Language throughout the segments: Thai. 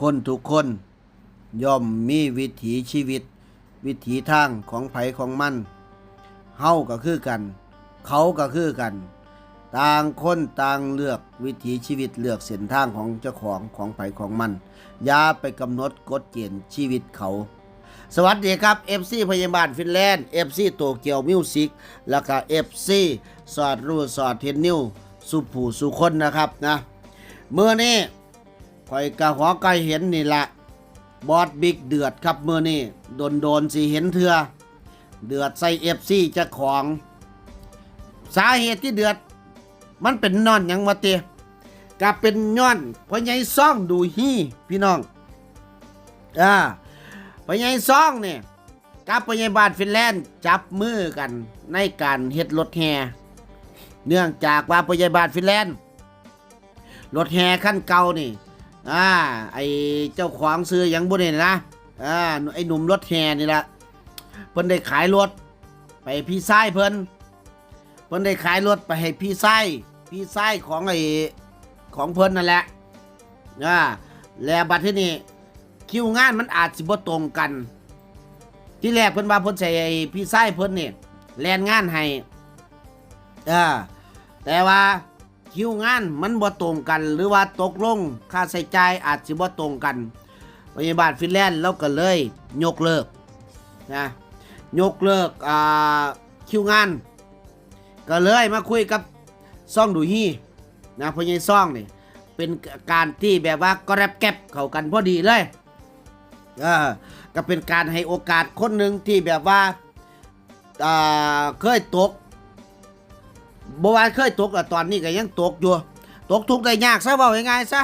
คนทุกคนย่อมมีวิถีชีวิต วิถีทางของไผของมันเฮาก็คือกัน เขาก็คือกัน ต่างคนต่างเลือกวิถีชีวิตเลือกเส้นทางของเจ้าของของไผของมันอย่าไปกำหนดกฎเกณฑ์ชีวิตเขา สวัสดีครับ FC พยาบาลฟินแลนด์ FC โตเกียวมิวสิกแล้วก็ FC สอดรู้สอดเทนนิวสุผู้สุคนนะครับนะเมื่อนี้ ข่อยกะหอไก่เห็นนี่ละบอสบิ๊กเดือดครับเมื่อนี้โดนโดนๆสิเห็นเถื่อเดือดใส่ FC เจ้าของ สาเหตุที่เดือด มันเป็นนอนหยังวะเตะกับเป็นย้อนพราะไงซ่องดูฮี่พี่น้องอ่าพญายซองเนี่ยกับพญายบาทฟินแลนด์จับมือกันในการเฮ็ดรถแห่เนื่องจากว่าพญายบาทฟินแลนด์รถแห่ขั้นเก่านี่ อ่าไอเจ้าของซื้อยังบุนี่นะอ่าไอหนุ่มรถแห่นี่ละเพิ่นได้ขายรถ ไปพี่ชายเพิ่นเพิ่นได้ขายรถไปให้พี่ชายพี่ชายของไอของเพิ่นนั่นแหละอ่าแล้วบัดที่นี่คิวงานมันอาจสิบ่ตรงกัน ที่แรกเพิ่นว่าเพิ่นใส่ไอพี่ไส้เพิ่นนี่แลนงานให้เออแต่ว่า คิวงานมันบ่ตรงกันหรือว่าตกลงค่าใช้จ่ายอาจสิบ่ตรงกันพยาบาลฟินแลนด์เราก็เลย ยกเลิกนะยกเลิกอ่าคิวงาน ก็เลยมาคุยกับซ่องดูฮี่นะพญายซ่องนี่เป็นการที่แบบว่าก็แรบแก็บเข้ากันพอดีเลยเออก็เป็นการให้โอกาสคนหนึ่งที่แบบว่าเคยตก บว่าเคยตกแต่ตอนนี้ก็ยังตกอยู่ ตกทุกข์ได้ยากซะเว่าง่ายๆซะ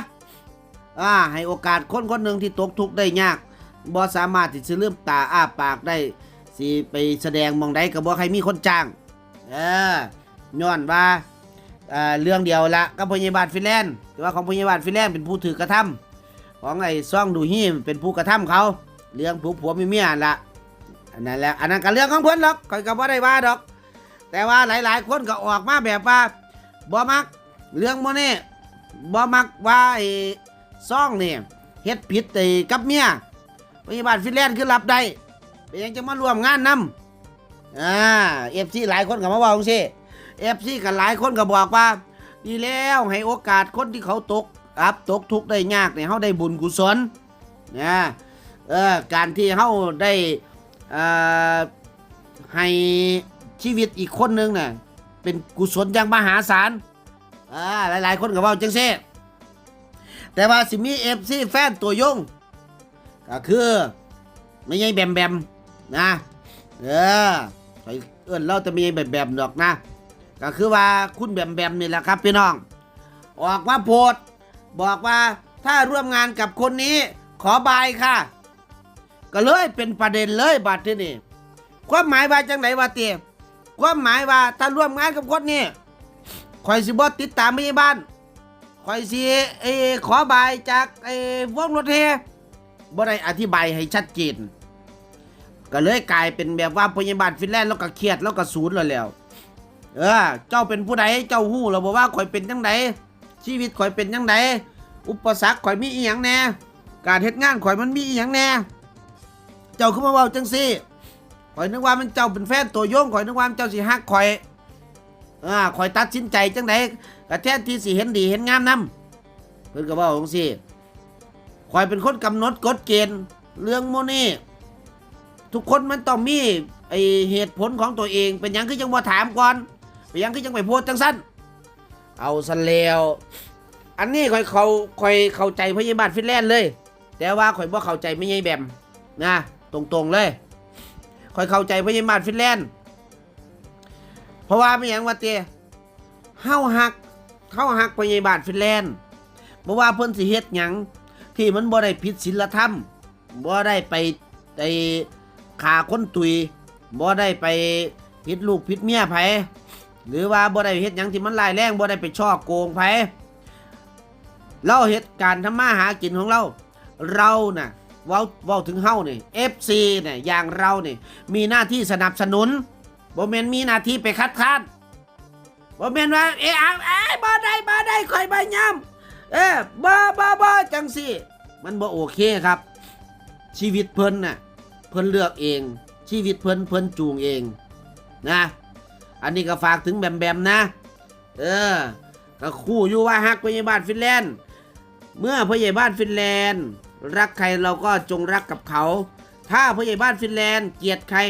อ่า ให้โอกาสคนคนหนึ่งที่ตกทุกข์ได้ยากบ่สามารถที่จะลืมตาอ้าปากได้สิไปแสดงมองใดก็บ่ใครมีคนจ้าง เออย้อนว่าเอ่อเรื่องเดียวละกับพยาบาลฟินแลนด์แต่ว่าของพยาบาลฟินแลนด์เป็นผู้ถือกระทำของไอ้ซ่องดูฮี่เป็นผู้กระทำเขา เรื่องผัวผัวมีเมียละอันนั้นแหละอันนั้นก็เรื่องของเพิ่นหรอกคอยก็บ่ได้ว่าดอก แต่ว่าหลายๆ คนก็ออกมาแบบว่าบ่มักเรื่องโมนี่บ่มักว่าไอ้ซ่องนี่เฮ็ดผิดไอ้กับเมียพยาบาลฟินแลนด์คือรับได้เป็นยังจะมาร่วมงานนำอ่า FC หลายคนก็มาว่าจังซี่ FC ก็หลายคนก็บอกว่าดีแล้วให้โอกาสคนที่เขาตกครับตกทุกข์ได้ยากเนี่ยเขาได้บุญกุศลนะเออการที่เขาได้อ่อให้ ชีวิตอีกคนหนึ่งเนี่ยเป็นกุศลอย่างมหาศาลอ่าหลายๆ คนก็เว่าจังซี่แต่ว่าสิมีเอฟซีแฟนตัวยงก็คือไม่ใช่แบมแบมนะเออไปเอื้อนเราจะมีแบมแบมดอกนะ ก็คือว่าคุณแบมแบมนี่แหละครับพี่น้อง ออกมาโพดบอกว่าถ้าร่วมงานกับคนนี้ขอบายค่ะ ก็เลยเป็นประเด็นเลยบัดที่นี่ความหมายว่าจังไหนวะเตีย ความหมายว่าถ้าร่วมงานกับคนนี้คอยสิบอติดตามไม่บ้านคอยสิเอขอบายจากไอ้วงรถเทบ่ได้อธิบายให้ชัดเจนก็เลยกลายเป็นแบบว่าพยาบาลฟินแลนด์แล้วก็เครียดแล้วก็ศูนย์แล้วแล้วเออ เจ้าเป็นผู้ใดเจ้าหู้เราบอกว่าข่อยเป็นจังไดชีวิตข่อยเป็นจังไดอุปสรรคข่อยมีอีหยังแน่ การเฮ็ดงานข่อยมันมีอีหยังแน่ เจ้าขึ้นมาเว้าจังซี่ ข่อยนึกว่ามันเจ้าเป็นแฟนตัวยงข่อยนึกว่ามันเจ้าสิฮักข่อยอ่าข่อยตัดสินใจจังไดก็แทนที่สิเห็นดีเห็นงามนํเพิ่นก็เว้าจังซี่ข่อยเป็นคนกำหนดกฎเกณฑ์เรื่องโมนี่ทุกคนมันต้องมีไอเหตุผลของตัวเองเป็นยังคือจังบ่ถามก่อนเป็นยังคือจังไปโพสต์จังสั้นเอาซะแล้วอันนี้ข่อยเขาข่อยเข้าใจพยาบาลฟินแลนด์เลย แต่ว่าข่อยบ่เข้าใจไม่ใช่แบมนะ ตรงๆเลย ข่อยเข้าใจพยาบาลฟินแลนด์เพราะว่าไม่หยังว่าเตเฮาฮักเฮาฮักพยาบาลฟินแลนด์บ่ว่าเพิ่นสิเฮ็ดหยังที่มันบ่ได้ผิดศีลธรรมบ่ได้ไปไอ้ฆ่าคนตุยบ่ได้ไปผิดลูกผิดเมียไผหรือว่าบ่ได้เฮ็ดหยังที่มันร้ายแรงบ่ได้ไปช่อโกงไผเราเฮ็ดการณ์ทำมาหากินของเรา เราน่ะ ว้าว้าถึงเฮานี่ FC เนี่ยอย่างเราเนี่มีหน้าที่สนับสนุนบ่แมนมีหน้าที่ไปคัดค้านบ่แมนว่าเออเอ้ยบ่ได้บ่ได้ข่อยบ่ยอมเออบ่บ่บ่จังซี่มันบ่โอเคครับ ชีวิตเพิ่นน่ะเพิ่นเลือกเอง ชีวิตเพิ่นเพิ่นจูงเองนะ อันนี้ก็ฝากถึงแบมแบมนะ เออก็คู่อยู่ว่าฮักพยาบาลฟินแลนด์ เมื่อพยาบาลฟินแลนด์ รักใครเราก็จงรักกับเขา ถ้าพยาบาลฟินแลนด์เกลียดใคร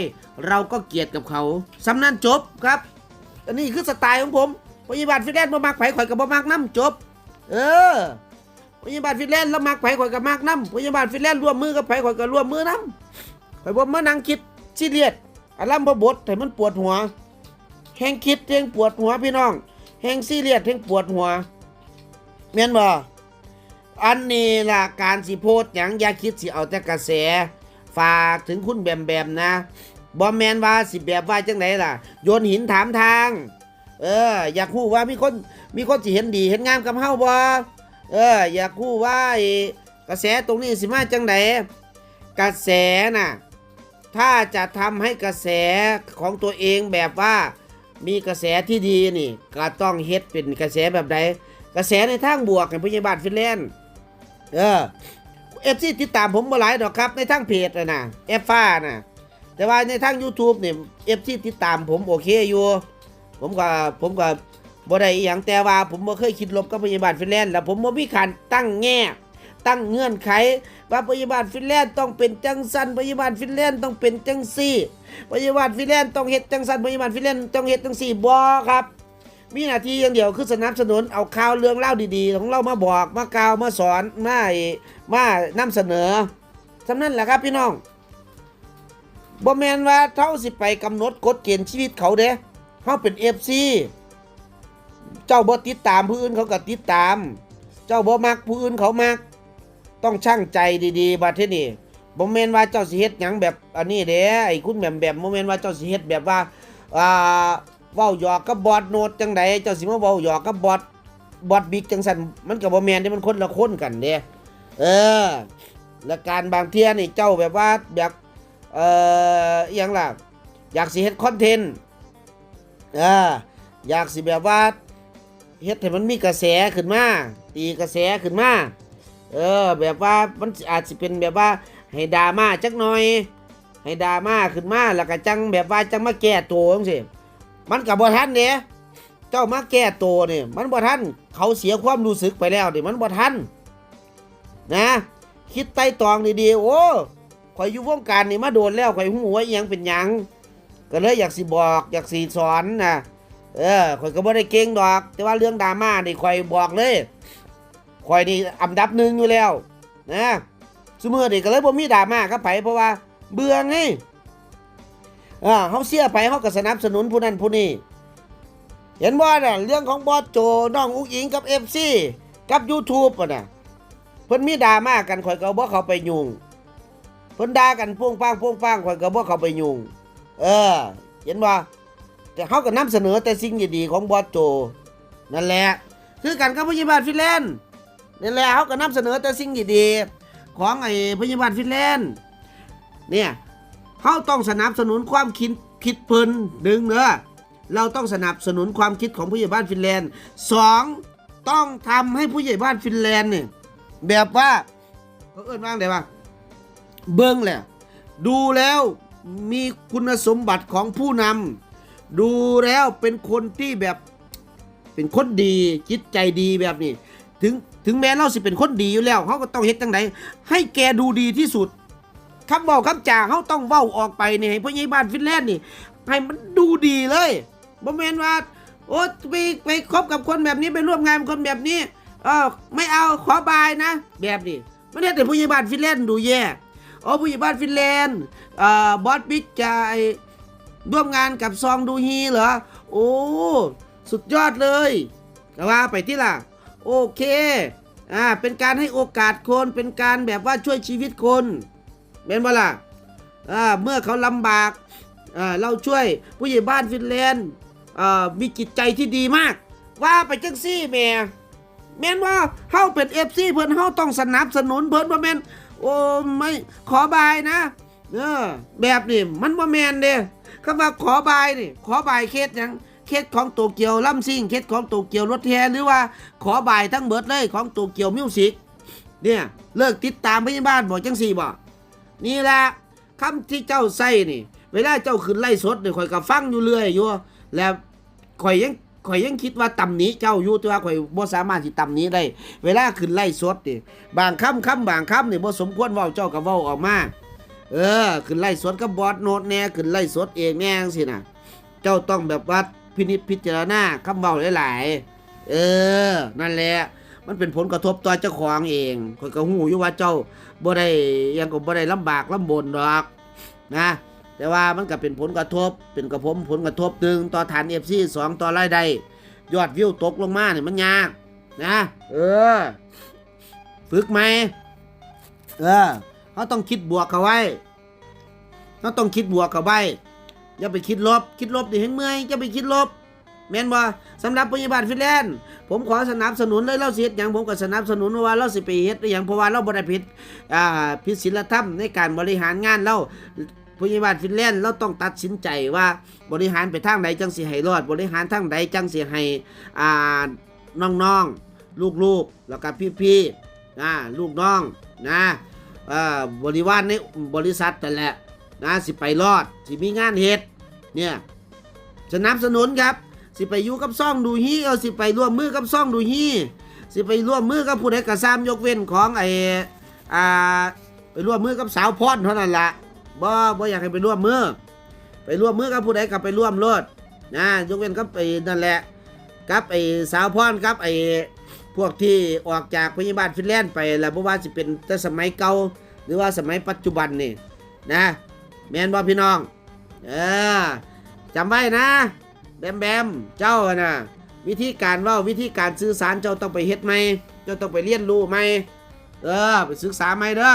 เราก็เกลียดกับเขาสำนันจบครับ อันนี้คือสไตล์ของผมพยาบาลฟินแลนด์บ่มักไผข่อยกับบ่มักน้ำจบ เออพยาบาลฟินแลนด์แล้วมักไผข่อยกับมักน้ำพยาบาลฟินแลนด์ร่วมมือกับไผข่อยกับร่วมมือน้ำข่อยบ่มานั่งคิดซีเรียสอารมณ์บทให้มันปวดหัว แห่งคิดแห่งปวดหัวพี่น้อง แห่งซีเรียสแห่งปวดหัวแม่นบ่ อันนี้ล่ะการสิโพสต์หยังอย่าคิดสิเอาแต่กระแส ฝากถึงคุณแบมแบมนะบ่แมนว่าสิแบบว่าจังไหนล่ะ โยนหินถามทาง เออ อยากรู้ว่ามีคนมีคนสิเห็นดีเห็นงามกับเฮาบ่เออ อยากรู้ว่ากระแสตรงนี้สิมาจังไหนกระแสน่ะถ้าจะทำให้กระแสของตัวเองแบบว่ามีกระแสที่ดีนี่ ก็ต้องเฮ็ดเป็นกระแสแบบใดกระแสในทางบวกในพยาบาลฟินแลนด์ เออเอฟซีติดตามผมมาหลายดอกครับ ในทางเพจนะเอฟฟ้านะแต่ว่าในทาง YouTube เนี่ยเอฟซีติดตามผมโอเคอยู่ ผมก็ผมก็บ่ได้อย่างแต่ว่าผมบ่เคยคิดลบกับพยาบาลฟินแลนด์แล้วผมบ่มีการตั้งแง่ ตั้งเงื่อนไข ว่าพยาบาลฟินแลนด์ต้องเป็นจังสันพยาบาลฟินแลนด์ต้องเป็นจังซี่พยาบาลฟินแลนด์ต้องเฮ็ดจังสันพยาบาลฟินแลนด์ต้องเฮ็ดจังซี่บ่ครับ มีหน้าที่อย่างเดียวคือสนับสนุนเอาข่าวเรื่องเล่าดีๆ ของเรามาบอกมากล่าวมาสอนมาไอ้มานำเสนอสำนั้นแหละครับพี่น้องบ่แมนว่าเท่าสิไปกำหนดกฎเกณฑ์ชีวิตเขาเด้เขาเป็น FC เจ้าบ่ติดตามผู้อื่นเขาก็ติดตาม เจ้าบ่มักผู้อื่นเขามัก ต้องช่างใจดีๆบัดเทนี่บ่แมนว่าเจ้าสิเฮ็ดหยังแบบอันนี้เด้ไอ้คุณแหม่มแบบบ่แมนว่าเจ้าสิเฮ็ดแบบว่าอ่า เว้าหยอกกับบอดโนดจังใดเจ้าสิมาเว้าหยอกกับบอดบอดบิ๊กจังซั่นมันก็บ่แม่นเด้มันคนละคนกันเด้เออและการบางเที่ยนี่เจ้าแบบว่าอยากเอ่ออหยังล่ะอยากสิเฮ็ดคอนเทนต์เอออยากสิแบบว่าเฮ็ดให้มันมีกระแสขึ้นมาตีกระแสขึ้นมาเออแบบว่ามันอาจจะเป็นแบบว่าให้ดราม่าจักหน่อย ให้ดราม่าขึ้นมาแล้วก็จังแบบว่าจังมาแก้ตัวจังซี่ มันกับบ่ทันเด้เจ้ามาแก้ตัวเนี่ยมันบ่ทันเขาเสียความรู้สึกไปแล้วเนี่มันบ่ทันนะ คิดไต่ตองดีๆโอ้ข่อยอยู่วงการนี่มาโดนแล้วข่อยหูว่าอิหยังเป็นหยังก็เลยอยากสิบอกอยากสิสอนนะเออข่อยก็บ่ได้เก่งดอก แต่ว่าเรื่องดราม่านี่ข่อยบอกเลยข่อยนี่อันดับหนึ่งอยู่แล้วนะสมือนี่ก็เลยบ่มีดราม่ากับไผเพราะว่าเบื่อไง อ่าเฮาเสียไปเฮาก็สนับสนุนผู้นั้นผู้นี้เห็นบ่าน่ะเรื่องของบอสโจน้องอุ้งอิงกับ FC กับ YouTube อะน่ะเพิ่นมีดราม่ากันข่อยก็บ่เข้าไปยุ่งเพิ่นด่ากันพ่วงป้างพ่วงป้างข่อยก็บ่เข้าไปยุ่งเออ เห็นบ่แต่เฮาก็นำเสนอแต่สิ่งดีๆของบอสโจ นั่นแหละ คือกันกับพยาบาลฟินแลนด์นี่แหละเขาก็นำเสนอแต่สิ่งดีๆของไอ้พยาบาลฟินแลนด์เนี่ย เขาต้องสนับสนุนความคิดคิดเพลินหนึ่งเนอะเราต้องสนับสนุนความคิดของผู้ใหญ่บ้านฟินแลนด์สองต้องทำให้ผู้ใหญ่บ้านฟินแลนด์เนี่ยแบบว่าเขาเอิ้นว่างได้ปะเบิ้งแหละดูแล้วมีคุณสมบัติของผู้นำดูแล้วเป็นคนที่แบบเป็นคนดีจิตใจดีแบบนี้ ถึงถึงแม้เราสิเป็นคนดีอยู่แล้วเขาก็ต้องเฮ็ดจังไดให้แกดูดีที่สุด คำบอกคำจ่าเขาต้องเว้าออกไปนี่ให้พ่อใหญ่บ้านฟินแลนด์นี่ให้มันดูดีเลยบ่แม่นว่าโอ้ไปไปคบกับคนแบบนี้ไปร่วมงานกับคนแบบนี้เออไม่เอาขอบายนะ แบบนี้ไม่ได้แต่ผู้ใหญ่บ้านฟินแลนด์ดูแย่โอ้ผู้ใหญ่บ้านฟินแลนด์เอ่อบอสบิ๊กจะร่วมงานกับซองดูฮีเหรอโอ้สุดยอดเลยแต่ว่าไปที่ล่ะ โอเคอ่าเป็นการให้โอกาสคนเป็นการแบบว่าช่วยชีวิตคน เป็นบ่ล่ะเมื่อเขาลำบากอ่าเราช่วยผู้ใหญ่บ้านฟินแลนด์มีจิตใจที่ดีมาก ว่าไปจังซี่แม่แม่นว่าเฮาเป็นเอฟซีเพิ่นเฮาต้องสนับสนุนเพิ่นบ่แม่นโอ้ไม่ขอบายนะเออแบบนี้มันบ่แม่นเด้คำว่าขอบายนี่ขอบายเคสหยังเคสของโตเกียวล่ำซิ่งเคสของโตเกียวรถแฮหรือว่าขอบายทั้งเบิดเลยของโตเกียวมิวสิกเนี่ยเลิกติดตามพยาบาลบอกจังสี่บ่ นี่แหละคำที่เจ้าใส่นี่ เวลาเจ้าขึ้นไล่สดเนี่ยข่อยก็ฟังอยู่เรื่อยอยู่แล้วข่อยยังข่อยยังคิดว่าตำนี้เจ้าอยู่แต่ว่าข่อยบ่สามารถที่ตำนี้ได้ เวลาขึ้นไล่สดนี่บางคำคำบางคำนี่บ่สมควรเว้าเจ้าก็เว้าออกมาเออขึ้นไล่สดกับบอสโนดแน่ขึ้นไล่สดเองแน่จังซี่น่ะเจ้าต้องแบบว่าพินิจพิจารณาคำเว้าหลายๆเออ นั่นแหละ มันเป็นผลกระทบต่อเจ้าของเองข่อยก็หูอยู่ว่าเจ้าบ่ได้ยังก็บ่ได้ลำบากลำบนดอกนะ แต่ว่ามันก็เป็นผลกระทบ เป็นกระผมผลกระทบหนึ่งต่อฐาน FC สองต่อรายได้ยอดวิวตกลงมาเนี่ยมันยากนะ เออ ฝึกไหมเออเขาต้องคิดบวกเขาไว้เขาต้องคิดบวกเขาไว้อย่าไปคิดลบ คิดลบดิเห็นเมื่อยจะไปคิดลบ แม่นบ่สำหรับพยาบาลฟินแลนด์ผมขอสนับสนุนเลยเราสิเฮ็ดหยังผมก็สนับสนุนว่าเราสิไปเฮ็ดอหยังเพราะว่าเราบ่ได้ผิดอ่าผิดศีลธรรมในการบริหารงานเราพยาบาลฟินแลนด์เราต้องตัดสินใจว่าบริหารไปทางใดจังสิให้รอด บริหารทางใดจังสิให้อ่าน้องๆลูกๆแล้วก็พี่ๆนะลูกน้องนะบริวารในบริษัทนั่แหละนะสิไปรอดสิมีงานเฮ็ดเนี่ยสนับสนุนครับ สิไปอยู่กับซ่องดูฮีเอาสิไปร่วมมือกับซ่องดูฮีสิไปร่วมมือกับผู้ใดกระซามยกเว้นของไอ้อ่าไปร่วมมือกับสาวพรเท่านั้นละบ่บ่อยากให้ไปร่วมมือ ไปร่วมมือกับผู้ใดกับไปร่วมรถนะยกเว้นกับไอ้นั่นแหละกับไอ้สาวพรกับไอ้พวกที่ออกจากพยาบาลฟินแลนด์ไปแล้วบ่ว่าสิเป็นแต่สมัยเก่าหรือว่าสมัยปัจจุบันนี่นะแมนบ่พี่น้อง เออจำไว้นะ แบมแบมเจ้าอะนะวิธีการว่าวิธีการสื่อสารเจ้าต้องไปเฮ็ดไหมเจ้าต้องไปเรียนรู้ไหมเออไปศึกษาไหมเด้อ